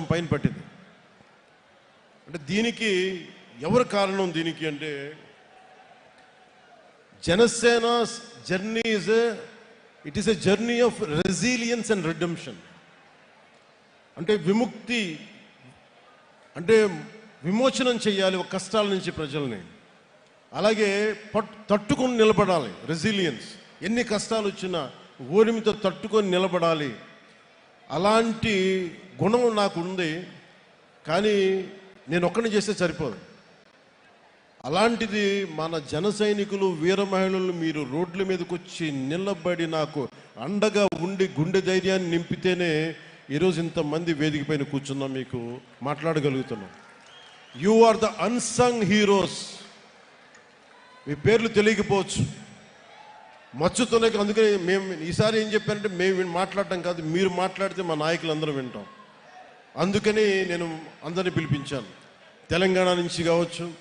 పైన పట్టింది. అంటే దీనికి ఎవరు కారణం దీనికి అంటే Janasena journey is it is a journey of resilience and redemption అంటే విముక్తి అంటే విమోచనం చేయాలి ఒక కష్టాల నుంచి ప్రజల్ని. అలాగే పట్ తట్టుకొని నిలబడాలి రెసిలియన్స్ ఎన్ని కష్టాలు వచ్చినా ఓరిమితో తట్టుకొని నిలబడాలి. అలాంటి గుణం నాకు ఉంది కానీ నేను ఒక్కడిని చేస్తే సరిపోదు. అలాంటిది మన జన సైనికులు వీర మహిళలు మీరు రోడ్ల మీదకి వచ్చి నిలబడి నాకు అండగా ఉండి గుండె ధైర్యాన్ని నింపితేనే ఈరోజు ఇంతమంది వేదిక పైన కూర్చున్నాం మీకు మాట్లాడగలుగుతున్నాం. You are the unsung heroes మీ పేర్లు తెలియకపోవచ్చు. మచ్చుతోనే అందుకని మేము ఈసారి ఏం చెప్పారంటే మేము మాట్లాడటం కాదు మీరు మాట్లాడితే మా నాయకులు అందరూ వింటాం. అందుకని నేను అందరిని పిలిపించాను. తెలంగాణ నుంచి కావచ్చు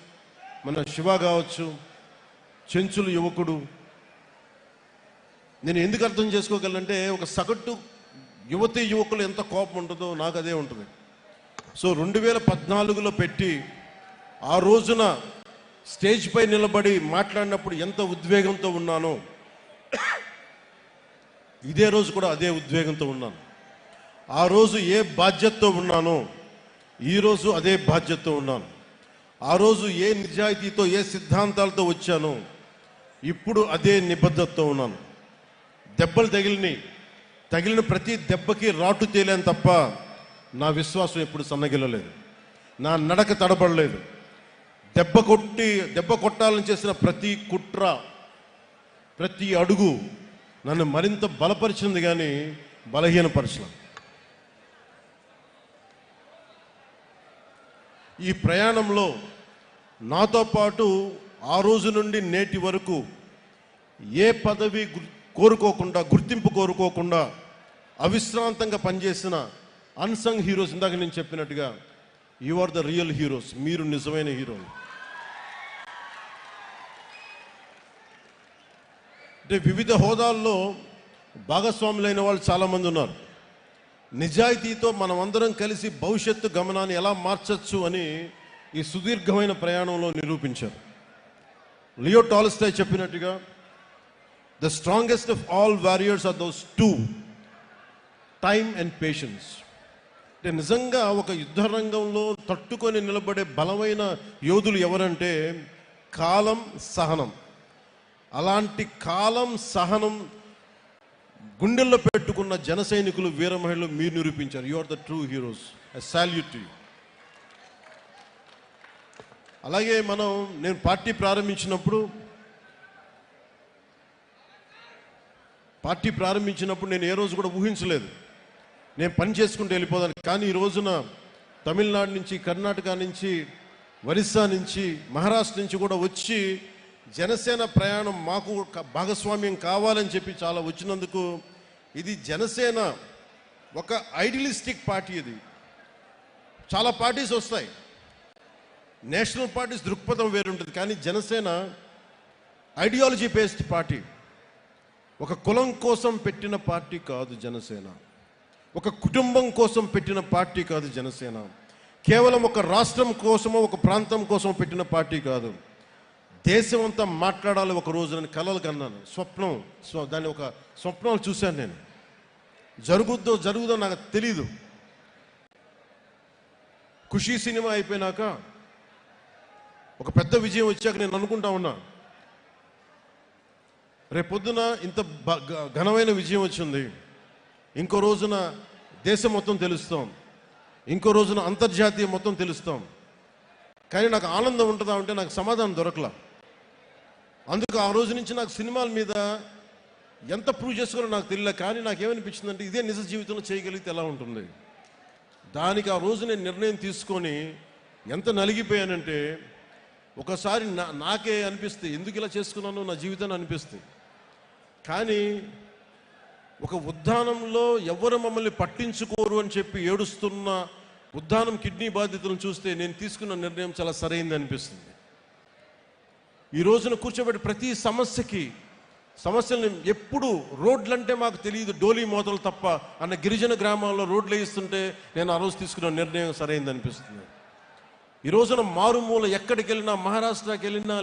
మన శివ కావచ్చు చెంచులు యువకుడు. నేను ఎందుకు అర్థం చేసుకోగలంటే ఒక సగటు యువతి యువకులు ఎంత కోపం ఉంటుందో నాకు అదే ఉంటుంది. సో రెండు వేల పద్నాలుగులో పెట్టి ఆ రోజున స్టేజ్ పై నిలబడి మాట్లాడినప్పుడు ఎంత ఉద్వేగంతో ఉన్నానో ఇదే రోజు కూడా అదే ఉద్వేగంతో ఉన్నాను. ఆ రోజు ఏ బాధ్యతతో ఉన్నానో ఈరోజు అదే బాధ్యతతో ఉన్నాను. ఆ రోజు ఏ నిజాయితీతో ఏ సిద్ధాంతాలతో వచ్చానో ఇప్పుడు అదే నిబద్ధతతో ఉన్నాను. దెబ్బలు తగిలిని తగిలిన ప్రతి దెబ్బకి రాటు తేలేను తప్ప నా విశ్వాసం ఎప్పుడు సన్నగిల్లలేదు. నా నడక తడబడలేదు. దెబ్బ కొట్టి దెబ్బ కొట్టాలని చేసిన ప్రతి కుట్ర ప్రతి అడుగు నన్ను మరింత బలపరిచింది కానీ బలహీనపరచలేదు. ఈ ప్రయాణంలో నాతో పాటు ఆ రోజు నుండి నేటి వరకు ఏ పదవి కోరుకోకుండా గుర్తింపు కోరుకోకుండా అవిశ్రాంతంగా పనిచేసిన అన్సంగ్ హీరోస్ ఇందాక నేను చెప్పినట్టుగా you are the real heroes మీరు నిజమైన హీరోలు. అంటే వివిధ హోదాల్లో భాగస్వాములైన వాళ్ళు చాలామంది ఉన్నారు. నిజాయితీతో మనమందరం కలిసి భవిష్యత్తు గమనాన్ని ఎలా మార్చచ్చు అని ఈ సుదీర్ఘమైన ప్రయాణంలో నిరూపించారు. లియో టాల్స్టాయ్ చెప్పినట్టుగా the strongest of all warriors are those two time and patience. అంటే నిజంగా ఒక యుద్ధ రంగంలో తట్టుకొని నిలబడే బలమైన యోధులు ఎవరంటే కాలం సహనం. అలాంటి కాలం సహనం గుండెల్లో పెట్టుకున్న జన సైనికులు వీర మహిళలు మీరు నిరూపించారు. You are the true heroes I salute you అలాగే మనం నేను పార్టీ ప్రారంభించినప్పుడు పార్టీ ప్రారంభించినప్పుడు నేను ఏ రోజు కూడా ఊహించలేదు. నేను పని చేసుకుంటూ వెళ్ళిపోదాను. కానీ ఈ రోజున తమిళనాడు నుంచి కర్ణాటక నుంచి ఒరిస్సా నుంచి మహారాష్ట్ర నుంచి కూడా వచ్చి జనసేన ప్రయాణం మాకు భాగస్వామ్యం కావాలని చెప్పి చాలా వచ్చినందుకు ఇది జనసేన ఒక ఐడియలిస్టిక్ పార్టీ ఇది. చాలా పార్టీస్ వస్తాయి. నేషనల్ పార్టీస్ దృక్పథం వేరుంటుంది. కానీ జనసేన ఐడియాలజీ బేస్డ్ పార్టీ. ఒక కులం కోసం పెట్టిన పార్టీ కాదు జనసేన. ఒక కుటుంబం కోసం పెట్టిన పార్టీ కాదు జనసేన. కేవలం ఒక రాష్ట్రం కోసమో ఒక ప్రాంతం కోసం పెట్టిన పార్టీ కాదు. దేశం అంతా మాట్లాడాలి ఒక రోజు నేను కలలు కన్నాను. స్వప్నం స్వ దాన్ని ఒక స్వప్నాలు చూశాను నేను. జరుగుద్దో జరుగుదో నాకు తెలీదు. ఖుషీ సినిమా అయిపోయినాక ఒక పెద్ద విజయం వచ్చాక నేను అనుకుంటా ఉన్నా. రేపొద్దున ఇంత ఘనమైన విజయం వచ్చింది. ఇంకో రోజున దేశం మొత్తం తెలుస్తాం. ఇంకో రోజున అంతర్జాతీయ మొత్తం తెలుస్తాం. కానీ నాకు ఆనందం ఉంటుందా అంటే నాకు సమాధానం దొరకలా. అందుకు ఆ రోజు నుంచి నాకు సినిమాల మీద ఎంత ప్రూవ్ చేసుకోవాలో నాకు తెలియలే కానీ నాకు ఏమనిపించిందంటే ఇదే నిజ జీవితంలో చేయగలిగితే ఎలా ఉంటుంది? దానికి ఆ రోజు నేను నిర్ణయం తీసుకొని ఎంత నలిగిపోయానంటే ఒకసారి నా నాకే అనిపిస్తుంది ఎందుకు ఇలా చేసుకున్నానో నా జీవితాన్ని అనిపిస్తుంది. కానీ ఒక ఉద్దానంలో ఎవరు మమ్మల్ని పట్టించుకోరు అని చెప్పి ఏడుస్తున్న ఉద్దానం కిడ్నీ బాధితులను చూస్తే నేను తీసుకున్న నిర్ణయం చాలా సరైంది అనిపిస్తుంది. ఈ రోజున కూర్చోబెట్టి ప్రతి సమస్యకి సమస్యల్ని ఎప్పుడు రోడ్లంటే మాకు తెలియదు డోలీ మోతలు తప్ప. అన్న గిరిజన గ్రామాల్లో రోడ్లు వేయిస్తుంటే నేను ఆ రోజు తీసుకున్న నిర్ణయం సరైంది అనిపిస్తుంది ఈ రోజున మారుమూల ఎక్కడికి వెళ్ళినా మహారాష్ట్రకి వెళ్ళినా